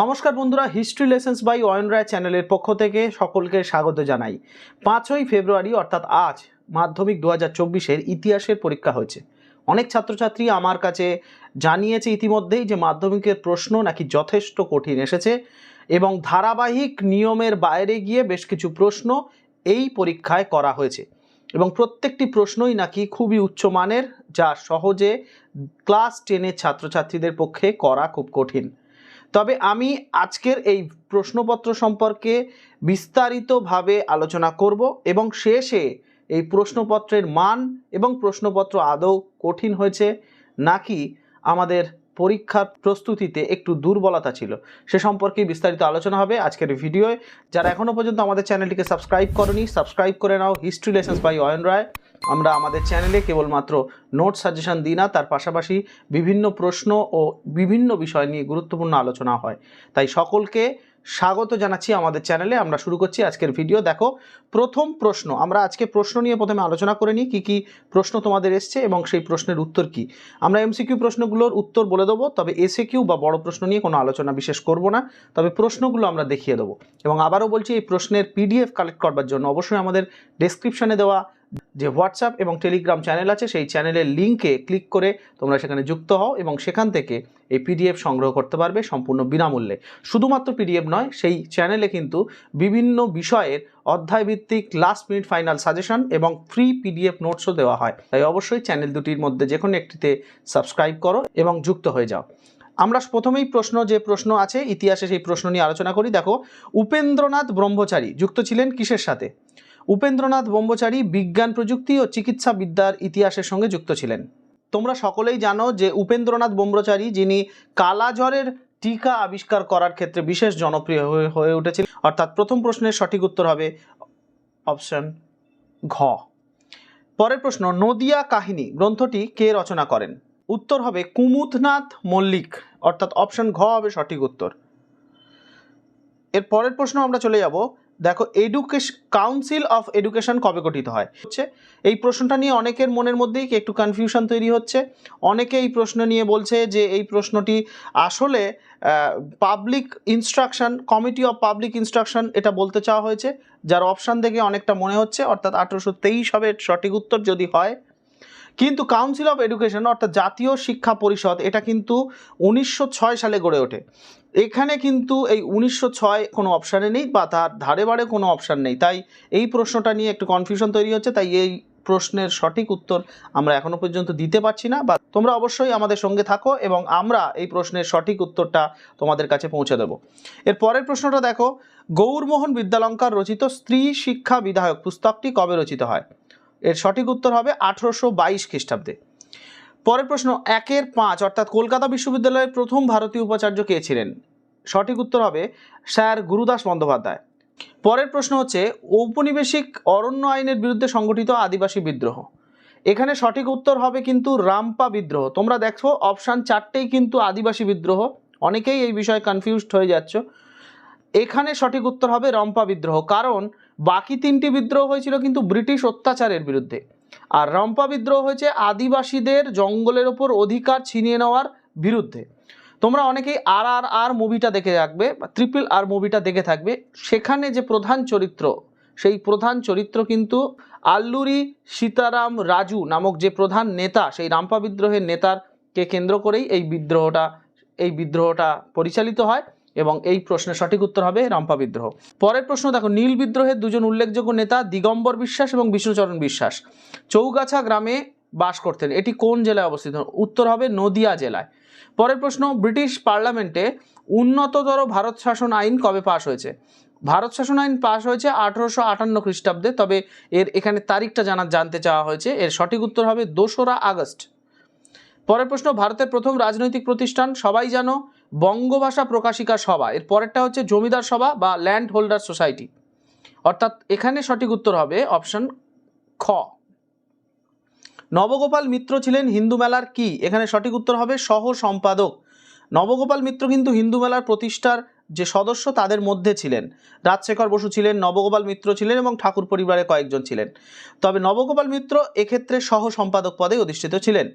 নমস্কার বন্ধুরা history lessons by Ayan Roy চ্যানেলের পক্ষ থেকে সকলকে স্বাগত জানাই। পাঁচই ফেব্রুয়ারি, অর্থাৎ আজ, মাধ্যমিক দু হাজার চব্বিশের ইতিহাসের পরীক্ষা হয়েছে। অনেক ছাত্রছাত্রী আমার কাছে জানিয়েছে ইতিমধ্যেই যে মাধ্যমিকের প্রশ্ন নাকি যথেষ্ট কঠিন এসেছে এবং ধারাবাহিক নিয়মের বাইরে গিয়ে বেশ কিছু প্রশ্ন এই পরীক্ষায় করা হয়েছে এবং প্রত্যেকটি প্রশ্নই নাকি খুবই উচ্চমানের যা সহজে ক্লাস টেনের ছাত্রছাত্রীদের পক্ষে করা খুব কঠিন। তবে আমি আজকের এই প্রশ্নপত্র সম্পর্কে বিস্তারিতভাবে আলোচনা করব এবং শেষে এই প্রশ্নপত্রের মান এবং প্রশ্নপত্র আদৌ কঠিন হয়েছে নাকি আমাদের পরীক্ষার প্রস্তুতিতে একটু দুর্বলতা ছিল। সে সম্পর্কে বিস্তারিত আলোচনা হবে আজকের ভিডিওয়। যারা এখনও পর্যন্ত আমাদের চ্যানেলটিকে সাবস্ক্রাইব করনি, সাবস্ক্রাইব করে নাও। History lessons by Ayan Roy. আমরা আমাদের চ্যানেলে কেবলমাত্র নোট সাজেশন দিই না, তার পাশাপাশি বিভিন্ন প্রশ্ন ও বিভিন্ন বিষয় নিয়ে গুরুত্বপূর্ণ আলোচনা হয়। তাই সকলকে স্বাগত জানাচ্ছি আমাদের চ্যানেলে আমরা শুরু করছি আজকের ভিডিও দেখো, প্রথম প্রশ্ন। আমরা আজকে প্রশ্ন নিয়ে প্রথমে আলোচনা করে নিই, কী কী প্রশ্ন তোমাদের এসছে এবং সেই প্রশ্নের উত্তর কী। আমরা এমসিকিউ প্রশ্নগুলোর উত্তর বলে দেবো, তবে এসে কিউ বা বড় প্রশ্ন নিয়ে কোনো আলোচনা বিশেষ করব না। তবে প্রশ্নগুলো আমরা দেখিয়ে দেবো। এবং আবারও বলছি, এই প্রশ্নের পিডিএফ কালেক্ট করবার জন্য অবশ্যই আমাদের ডেসক্রিপশানে দেওয়া যে হোয়াটসঅ্যাপ এবং টেলিগ্রাম চ্যানেল আছে, সেই চ্যানেলের লিঙ্কে ক্লিক করে তোমরা সেখানে যুক্ত হও এবং সেখান থেকে এই পিডিএফ সংগ্রহ করতে পারবে সম্পূর্ণ বিনামূল্যে। শুধুমাত্র পিডিএফ নয়, সেই চ্যানেলে কিন্তু বিভিন্ন বিষয়ের অধ্যায়ভিত্তিক লাস্ট মিনিট ফাইনাল সাজেশন এবং ফ্রি পিডিএফ নোটসও দেওয়া হয়। তাই অবশ্যই চ্যানেল দুটির মধ্যে যে কোনো একটিতে সাবস্ক্রাইব করো এবং যুক্ত হয়ে যাও। আমরা প্রথমেই প্রশ্ন, যে প্রশ্ন আছে, ইতিহাসে সেই প্রশ্ন নিয়ে আলোচনা করি। দেখো, উপেন্দ্রনাথ ব্রহ্মচারী যুক্ত ছিলেন কিসের সাথে? উপেন্দ্রনাথ ব্রহ্মচারী বিজ্ঞান, প্রযুক্তি ও চিকিৎসা বিদ্যার ইতিহাসের সঙ্গে যুক্ত ছিলেন। তোমরা সকলেই জানো যে উপেন্দ্রনাথ ব্রহ্মচারী, যিনি কালাজ্বরের টিকা আবিষ্কার করার ক্ষেত্রে বিশেষ জনপ্রিয় হয়ে উঠেছিলেন। অর্থাৎ প্রথম প্রশ্নের সঠিক উত্তর হবে অপশন ঘ। পরের প্রশ্ন, নদিয়া কাহিনী, গ্রন্থটি কে রচনা করেন? উত্তর হবে কুমুদনাথ মল্লিক। অর্থাৎ অপশন ঘ হবে সঠিক উত্তর। এর পরের প্রশ্ন আমরা চলে যাব দেখো এডুকেশন কাউন্সিল অফ এডুকেশন কবে গঠিত হয়? হচ্ছে, এই প্রশ্নটা নিয়ে অনেকের মনের মধ্যেই একটু কনফিউশন তৈরি হচ্ছে। অনেকে এই প্রশ্ন নিয়ে বলছে যে, এই প্রশ্নটি আসলে public instruction committee of public instruction এটা বলতে চাওয়া হয়েছে। যার অপশান দেখে অনেকটা মনে হচ্ছে, অর্থাৎ আঠেরোশো তেইশ হবে সঠিক উত্তর যদি হয়। কিন্তু কাউন্সিল অফ এডুকেশন অর্থাৎ জাতীয় শিক্ষা পরিষদ, এটা কিন্তু উনিশশো ছয় সালে গড়ে ওঠে। এখানে কিন্তু এই উনিশশো ছয় কোনো অপশানে নেই বা তার ধারে বাড়ে কোনো অপশান নেই। তাই এই প্রশ্নটা নিয়ে একটু কনফিউশন তৈরি হচ্ছে, তাই এই প্রশ্নের সঠিক উত্তর আমরা এখনও পর্যন্ত দিতে পারছি না। বা তোমরা অবশ্যই আমাদের সঙ্গে থাকো এবং আমরা এই প্রশ্নের সঠিক উত্তরটা তোমাদের কাছে পৌঁছে দেব। এর পরের প্রশ্নটা দেখো, গৌরমোহন বিদ্যালঙ্কার রচিত স্ত্রী শিক্ষা বিধায়ক পুস্তকটি কবে রচিত হয়? এর সঠিক উত্তর হবে আঠেরোশো বাইশ খ্রিস্টাব্দে। পরের প্রশ্ন, একের পাঁচ, অর্থাৎ কলকাতা বিশ্ববিদ্যালয়ের প্রথম ভারতীয় উপাচার্য কে ছিলেন? সঠিক উত্তর হবে স্যার গুরুদাস বন্দ্যোপাধ্যায়। পরের প্রশ্ন হচ্ছে, ঔপনিবেশিক অরণ্য আইনের বিরুদ্ধে সংগঠিত আদিবাসী বিদ্রোহ। এখানে সঠিক উত্তর হবে কিন্তু রামপা বিদ্রোহ। তোমরা দেখো, অপশান চারটেই কিন্তু আদিবাসী বিদ্রোহ। অনেকেই এই বিষয়ে কনফিউজড হয়ে যাচ্ছ। এখানে সঠিক উত্তর হবে রম্পা বিদ্রোহ। কারণ, বাকি তিনটি বিদ্রোহ হয়েছিল কিন্তু ব্রিটিশ অত্যাচারের বিরুদ্ধে। আর রম্পা বিদ্রোহ হয়েছে আদিবাসীদের জঙ্গলের ওপর অধিকার ছিনিয়ে নেওয়ার বিরুদ্ধে। তোমরা অনেকেই আর আর আর মুভিটা দেখে রাখবে বা ট্রিপল আর মুভিটা দেখে থাকবে। সেখানে যে প্রধান চরিত্র, সেই প্রধান চরিত্র কিন্তু আল্লুরি সীতারাম রাজু নামক যে প্রধান নেতা, সেই রাম্পা বিদ্রোহের নেতারকে কেন্দ্র করেই এই বিদ্রোহটা এই বিদ্রোহটা পরিচালিত হয়। এবং এই প্রশ্নের সঠিক উত্তর হবে রাম্পা বিদ্রোহ। পরের প্রশ্ন, দেখো, নীল বিদ্রোহের দুজন উল্লেখযোগ্য নেতা দিগম্বর বিশ্বাস এবং বিষ্ণুচরণ বিশ্বাস। চৌগাছা গ্রামে বাস করতেন। এটি কোন জেলায় অবস্থিত? উত্তর হবে নদিয়া জেলায়। পরের প্রশ্ন, ব্রিটিশ পার্লামেন্টে উন্নততর ভারত শাসন আইন কবে পাশ হয়েছে? ভারত শাসন আইন পাশ হয়েছে আঠারোশো আটান্ন খ্রিস্টাব্দে, তবে এর এখানে তারিখটা জানা, জানতে চাওয়া হয়েছে। এর সঠিক উত্তর হবে দোসরা আগস্ট। পরের প্রশ্ন, ভারতের প্রথম রাজনৈতিক প্রতিষ্ঠান সবাই জানো? বঙ্গভাষা প্রকাশিকা সভা। এর পরেরটা হচ্ছে জমিদার সভা বা ল্যান্ড হোল্ডার সোসাইটি। অর্থাৎ এখানে সঠিক উত্তর হবে অপশন খ। নবগোপাল মিত্র ছিলেন হিন্দু মেলার কি? এখানে সঠিক উত্তর হবে সহ সম্পাদক নবগোপাল মিত্র কিন্তু হিন্দু মেলার প্রতিষ্ঠার যে সদস্য তাদের মধ্যে ছিলেন। রাজশেখর বসু ছিলেন, নবগোপাল মিত্র ছিলেন এবং ঠাকুর পরিবারের কয়েকজন ছিলেন। তবে নবগোপাল মিত্র এক্ষেত্রে সহ সম্পাদক পদে অধিষ্ঠিত ছিলেন।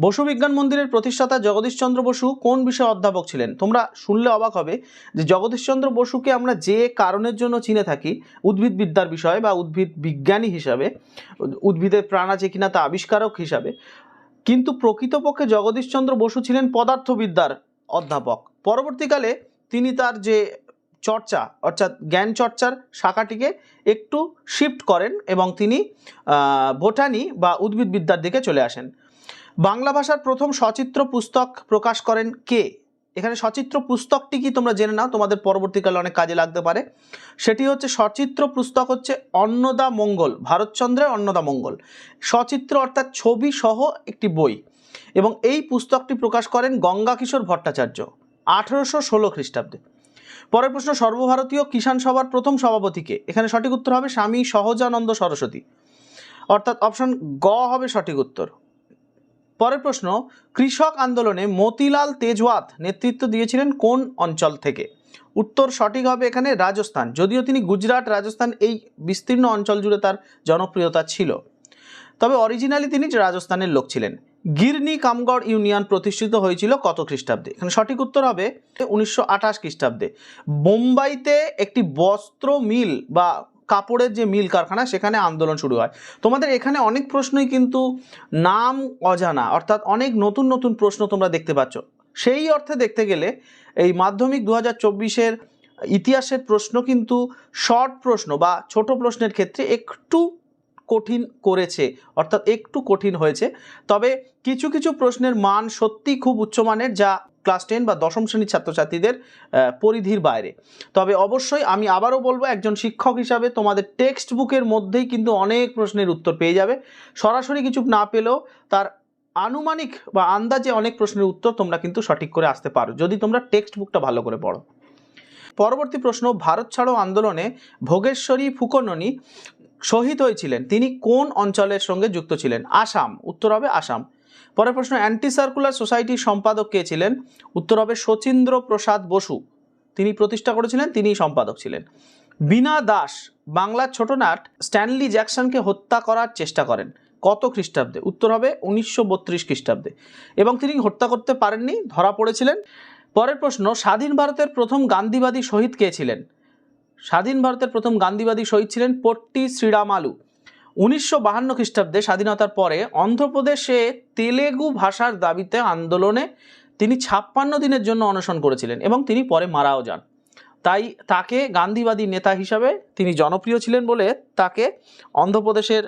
বসু বিজ্ঞান মন্দিরের প্রতিষ্ঠাতা জগদীশচন্দ্র বসু কোন বিষয়ে অধ্যাপক ছিলেন? তোমরা শুনলে অবাক হবে যে জগদীশচন্দ্র বসুকে আমরা যে কারণের জন্য চিনে থাকি, উদ্ভিদ বিদ্যার বিষয়ে বা উদ্ভিদ বিজ্ঞানী হিসাবে, উদ্ভিদের প্রাণ আছে কিনা তা আবিষ্কারক হিসাবে, কিন্তু প্রকৃতপক্ষে জগদীশচন্দ্র বসু ছিলেন পদার্থবিদ্যার অধ্যাপক। পরবর্তীকালে তিনি তার যে চর্চা, অর্থাৎ জ্ঞান চর্চার শাখাটিকে একটু শিফট করেন এবং তিনি বোটানি বা উদ্ভিদবিদ্যার দিকে চলে আসেন। বাংলা ভাষার প্রথম সচিত্র পুস্তক প্রকাশ করেন কে? এখানে সচিত্র পুস্তকটি কি তোমরা জেনে নাও? তোমাদের পরবর্তীকালে অনেক কাজে লাগতে পারে। সেটি হচ্ছে সচিত্র পুস্তক হচ্ছে অন্নদা মঙ্গল, ভারতচন্দ্রের অন্নদা মঙ্গল। সচিত্র অর্থাৎ ছবি সহ একটি বই। এবং এই পুস্তকটি প্রকাশ করেন গঙ্গা কিশোর ভট্টাচার্য। আঠেরোশো ষোলো খ্রিস্টাব্দে। পরের প্রশ্ন, সর্বভারতীয় কিষাণ সভার প্রথম সভাপতিকে। এখানে সঠিক উত্তর হবে স্বামী সহজানন্দ সরস্বতী। অর্থাৎ অপশন গ হবে সঠিক উত্তর। পরের প্রশ্ন, কৃষক আন্দোলনে মতিলাল তেজওয়াত নেতৃত্ব দিয়েছিলেন কোন অঞ্চল থেকে? উত্তর সঠিক হবে এখানে রাজস্থান। যদিও তিনি গুজরাট, রাজস্থান এই বিস্তীর্ণ অঞ্চল জুড়ে তার জনপ্রিয়তা ছিল। তবে অরিজিনালি তিনি রাজস্থানের লোক ছিলেন। গিরনি কামগড় ইউনিয়ন প্রতিষ্ঠিত হয়েছিল কত খ্রিস্টাব্দে? এখানে সঠিক উত্তর হবে উনিশশো আঠাশ খ্রিস্টাব্দে। বোম্বাইতে একটি বস্ত্র মিল বা কাপড়ের যে মিল কারখানা, সেখানে আন্দোলন শুরু হয়। তোমাদের এখানে অনেক প্রশ্নই কিন্তু নাম অজানা, অর্থাৎ অনেক নতুন নতুন প্রশ্ন তোমরা দেখতে পাচ্ছ। সেই অর্থে দেখতে গেলে এই মাধ্যমিক দু হাজার চব্বিশের ইতিহাসের প্রশ্ন কিন্তু শর্ট প্রশ্ন বা ছোট প্রশ্নের ক্ষেত্রে একটু কঠিন করেছে, অর্থাৎ একটু কঠিন হয়েছে। তবে কিছু কিছু প্রশ্নের মান সত্যি খুব উচ্চমানের যা ক্লাস টেন বা দশম শ্রেণির ছাত্রছাত্রীদের পরিধির বাইরে। তবে অবশ্যই আমি আবারও বলব, একজন শিক্ষক হিসাবে তোমাদের টেক্সট বুকের মধ্যেই কিন্তু অনেক প্রশ্নের উত্তর পেয়ে যাবে। সরাসরি কিছু না পেলেও তার আনুমানিক বা আন্দাজে অনেক প্রশ্নের উত্তর তোমরা কিন্তু সঠিক করে আসতে পারো, যদি তোমরা টেক্সট বুকটা ভালো করে পড়ো। পরবর্তী প্রশ্ন, ভারত ছাড়ো আন্দোলনে ভোগেশ্বরী ফুকননি শহীদ হয়েছিলেন। তিনি কোন অঞ্চলের সঙ্গে যুক্ত ছিলেন? আসাম, উত্তর হবে আসাম। পরের প্রশ্ন অ্যান্টি সার্কুলার সোসাইটির সম্পাদক কে ছিলেন? উত্তর হবে শচীন্দ্র প্রসাদ বসু। তিনি প্রতিষ্ঠা করেছিলেন, তিনিই সম্পাদক ছিলেন। বীণা দাস, বাংলার ছোটনাট স্ট্যানলি জ্যাকসনকে হত্যা করার চেষ্টা করেন। কত খ্রিস্টাব্দে? উত্তর হবে উনিশশো বত্রিশ খ্রিস্টাব্দে। এবং তিনি হত্যা করতে পারেননি, ধরা পড়েছিলেন। পরের প্রশ্ন, স্বাধীন ভারতের প্রথম গান্ধীবাদী শহীদ কে ছিলেন? স্বাধীন ভারতের প্রথম গান্ধীবাদী শহীদ ছিলেন পট্টি শ্রীরামালু। উনিশশো বাহান্ন খ্রিস্টাব্দে স্বাধীনতার পরে অন্ধ্রপ্রদেশে তেলেগু ভাষার দাবিতে আন্দোলনে তিনি ছাপ্পান্ন দিনের জন্য অনশন করেছিলেন এবং তিনি পরে মারাও যান। তাই তাকে গান্ধীবাদী নেতা হিসাবে তিনি জনপ্রিয় ছিলেন বলে তাকে অন্ধ্রপ্রদেশের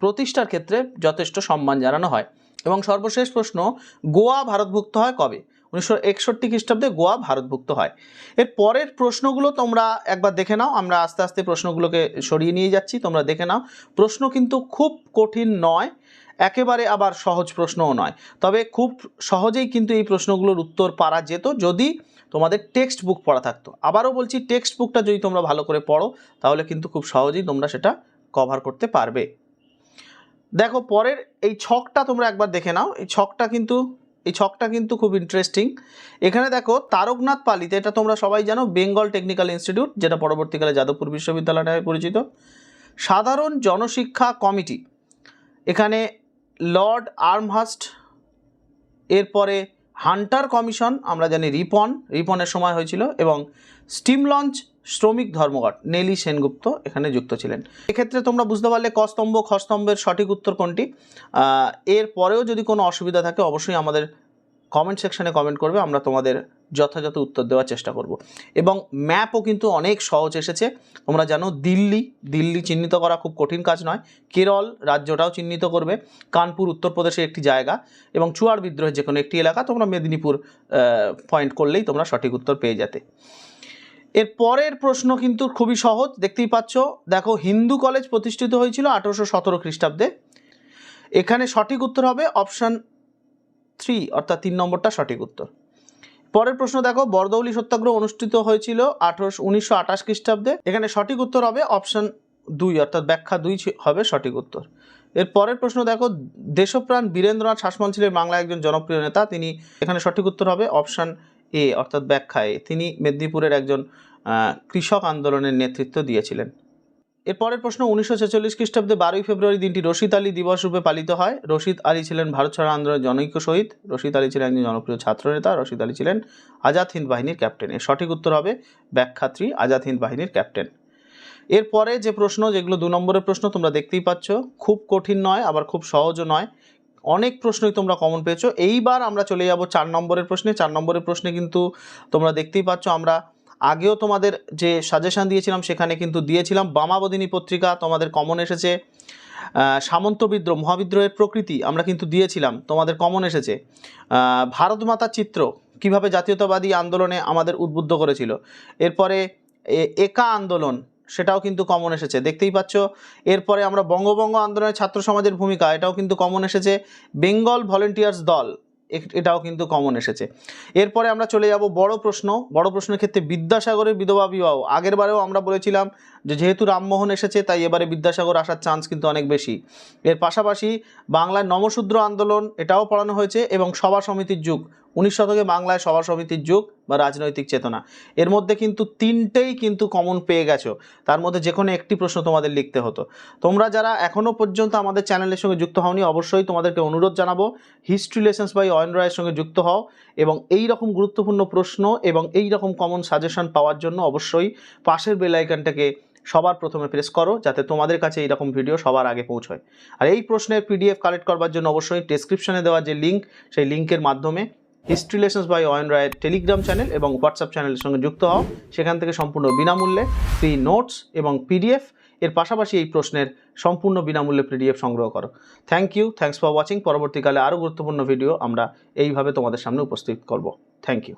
প্রতিষ্ঠার ক্ষেত্রে যথেষ্ট সম্মান জানানো হয়। এবং সর্বশেষ প্রশ্ন, গোয়া ভারতভুক্ত হয় কবে? উনিশশো একষট্টি খ্রিস্টাব্দে গোয়া ভারতভুক্ত হয়। এর পরের প্রশ্নগুলো তোমরা একবার দেখে নাও, আমরা আস্তে আস্তে প্রশ্নগুলোকে সরিয়ে নিয়ে যাচ্ছি, তোমরা দেখে নাও। প্রশ্ন কিন্তু খুব কঠিন নয়, একেবারে আবার সহজ প্রশ্নও নয়। তবে খুব সহজেই কিন্তু এই প্রশ্নগুলোর উত্তর পারা যেত যদি তোমাদের টেক্সট বুক পড়া থাকতো। আবারও বলছি, টেক্সট বুকটা যদি তোমরা ভালো করে পড়ো, তাহলে কিন্তু খুব সহজেই তোমরা সেটা কভার করতে পারবে। দেখো, পরের এই ছকটা তোমরা একবার দেখে নাও। এই ছকটা কিন্তু এই ছকটা কিন্তু খুব ইন্টারেস্টিং এখানে দেখো, তারকনাথ পালিতে, এটা তোমরা সবাই জানো বেঙ্গল টেকনিক্যাল ইনস্টিটিউট যেটা পরবর্তীকালে যাদবপুর বিশ্ববিদ্যালয় নামে পরিচিত। সাধারণ জনশিক্ষা কমিটি, এখানে লর্ড আর্মহাস্ট এরপরে হান্টার কমিশন, আমরা জানি রিপন, রিপনের সময় হয়েছিল, এবং স্টিম লঞ্চ শ্রমিক ধর্মঘট, নেলি সেনগুপ্ত এখানে যুক্ত ছিলেন। এক্ষেত্রে তোমরা বুঝতে পারলে কস্তম্ভ, খস্তম্ভের সঠিক উত্তর কোনটি। এর পরেও যদি কোনো অসুবিধা থাকে, অবশ্যই আমাদের কমেন্ট সেকশনে কমেন্ট করবে, আমরা তোমাদের যথাযথ উত্তর দেওয়ার চেষ্টা করব। এবং ম্যাপও কিন্তু অনেক সহজ এসেছে। তোমরা জানো, দিল্লি দিল্লি চিহ্নিত করা খুব কঠিন কাজ নয়। কেরল রাজ্যটাও চিহ্নিত করবে। কানপুর উত্তরপ্রদেশের একটি জায়গা। এবং চুয়ার বিদ্রোহের যে কোনো একটি এলাকা তোমরা মেদিনীপুর পয়েন্ট করলেই তোমরা সঠিক উত্তর পেয়ে যেতে। এর পরের প্রশ্ন কিন্তু খুবই সহজ, দেখতেই পাচ্ছ। দেখো, হিন্দু কলেজ প্রতিষ্ঠিত হয়েছিল আঠেরোশো সতেরো খ্রিস্টাব্দে। এখানে সঠিক উত্তর হবে অপশান থ্রি অর্থাৎ তিন নম্বরটা সঠিক উত্তর। পরের প্রশ্ন দেখো, বরদৌলি সত্যাগ্রহ অনুষ্ঠিত হয়েছিল আঠারোশো, উনিশশো আঠাশ খ্রিস্টাব্দে। এখানে সঠিক উত্তর হবে অপশান দুই, অর্থাৎ ব্যাখ্যা দুই হবে সঠিক উত্তর। এর পরের প্রশ্ন দেখো, দেশপ্রাণ বীরেন্দ্রনাথ শাসমল ছিলেন বাংলার একজন জনপ্রিয় নেতা, তিনি এখানে সঠিক উত্তর হবে অপশান এ, অর্থাৎ ব্যাখ্যায় তিনি মেদিনীপুরের একজন কৃষক আন্দোলনের নেতৃত্ব দিয়েছিলেন। এর পরের প্রশ্ন, উনিশশো ছেচল্লিশ খ্রিস্টাব্দে বারোই ফেব্রুয়ারি দিনটি রশিদ আলী দিবস রূপে পালিত হয়। রশিদ আলী ছিলেন ভারত ছাড়া আন্দোলনের জনৈক শহীদ রশিদ আলী ছিলেন একজন জনপ্রিয় ছাত্রনেতা। রশিদ আলী ছিলেন আজাদ হিন্দ বাহিনীর ক্যাপ্টেন। এর সঠিক উত্তর হবে ব্যাখ্যাত্রী আজাদ হিন্দ বাহিনীর ক্যাপ্টেন। এরপরে যে প্রশ্ন, যেগুলো দু নম্বরের প্রশ্ন, তোমরা দেখতেই পাচ্ছ, খুব কঠিন নয়, আবার খুব সহজও নয়। অনেক প্রশ্নই তোমরা কমন পেয়েছ। এইবার আমরা চলে যাব চার নম্বরের প্রশ্নে। চার নম্বরের প্রশ্নে কিন্তু তোমরা দেখতেই পাচ্ছ, আমরা আগেও তোমাদের যে সাজেশন দিয়েছিলাম, সেখানে কিন্তু দিয়েছিলাম। বামাবদিনী পত্রিকা তোমাদের কমন এসেছে। সামন্ত বিদ্রোহ, মহাবিদ্রোহের প্রকৃতি আমরা কিন্তু দিয়েছিলাম, তোমাদের কমন এসেছে। ভারত মাতার চিত্র কীভাবে জাতীয়তাবাদী আন্দোলনে আমাদের উদ্বুদ্ধ করেছিল। এরপরে একা আন্দোলন, সেটাও কিন্তু কমন এসেছে। দেখতেই পাচ্ছ, এরপরে আমরা বঙ্গবঙ্গ আন্দোলনের ছাত্র সমাজের ভূমিকা, এটাও কিন্তু কমন এসেছে। বেঙ্গল ভলেন্টিয়ার্স দল এটাও কিন্তু কমন এসেছে। এরপরে আমরা চলে যাব বড় প্রশ্ন। বড় প্রশ্নের ক্ষেত্রে বিদ্যাসাগরের বিধবা বিবাহ। আগের বারেও আমরা বলেছিলাম যে যেহেতু রামমোহন এসেছে, তাই এবারে বিদ্যাসাগর আসার চান্স কিন্তু অনেক বেশি। এর পাশাপাশি বাংলায় নমশূদ্র আন্দোলন, এটাও পড়ানো হয়েছে এবং সভা সমিতির যুগ। উনিশ শতকে বাংলায় সভা সমিতির যুগ বা রাজনৈতিক চেতনা। এর মধ্যে কিন্তু তিনটেই কিন্তু কমন পেয়ে গেছো। তার মধ্যে যে কোনো একটি প্রশ্ন তোমাদের লিখতে হতো। তোমরা যারা এখনও পর্যন্ত আমাদের চ্যানেলের সঙ্গে যুক্ত হওনি, অবশ্যই তোমাদেরকে অনুরোধ জানাব হিস্ট্রি লেসন্স বাই অয়ন রায়ের সঙ্গে যুক্ত হও এবং এই রকম গুরুত্বপূর্ণ প্রশ্ন এবং এই রকম কমন সাজেশন পাওয়ার জন্য অবশ্যই পাশের বেল আইকনটাকে সবার প্রথমে প্রেস করো, যাতে তোমাদের কাছে এই রকম ভিডিও সবার আগে পৌঁছয়। আর এই প্রশ্নের পিডিএফ কালেক্ট করবার জন্য অবশ্যই ডেসক্রিপশনে দেওয়া যে লিঙ্ক সেই লিঙ্কের মাধ্যমে হিস্ট্রি লেসন্স বাই অয়ন রায়ের টেলিগ্রাম চ্যানেল এবং হোয়াটসঅ্যাপ চ্যানেলের সঙ্গে যুক্ত হও। সেখান থেকে সম্পূর্ণ বিনামূল্যে ফ্রি নোটস এবং পিডিএফ এর পাশাপাশি এই প্রশ্নের সম্পূর্ণ বিনামূল্যে পিডিএফ সংগ্রহ করো। Thank you thanks for watching পরবর্তীকালে আরও গুরুত্বপূর্ণ ভিডিও আমরা এইভাবে তোমাদের সামনে উপস্থিত করব। Thank you